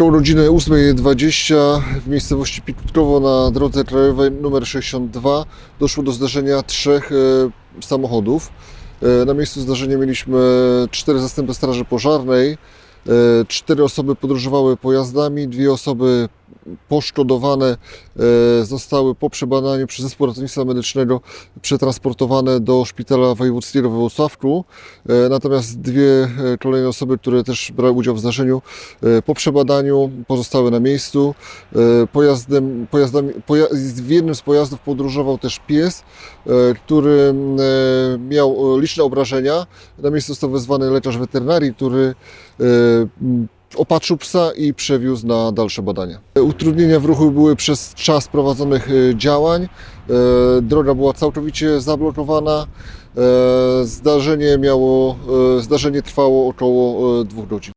Koło godziny 8.20 w miejscowości Pikutkowo na drodze krajowej nr 62 doszło do zdarzenia trzech e, samochodów. E, Na miejscu zdarzenia mieliśmy cztery zastępy Straży Pożarnej, e, cztery osoby podróżowały pojazdami, dwie osoby poszkodowane e, zostały po przebadaniu przez zespół ratownictwa medycznego przetransportowane do szpitala wojewódzkiego we Włocławku. E, Natomiast dwie e, kolejne osoby, które też brały udział w zdarzeniu, po przebadaniu pozostały na miejscu. Pojazdem, pojazdami, poja w jednym z pojazdów podróżował też pies, który miał liczne obrażenia. Na miejscu został wezwany lekarz weterynarii, który opatrzył psa i przewiózł na dalsze badania. Utrudnienia w ruchu były przez czas prowadzonych e, działań. E, Droga była całkowicie zablokowana. E, Zdarzenie miało, zdarzenie trwało około dwóch godzin.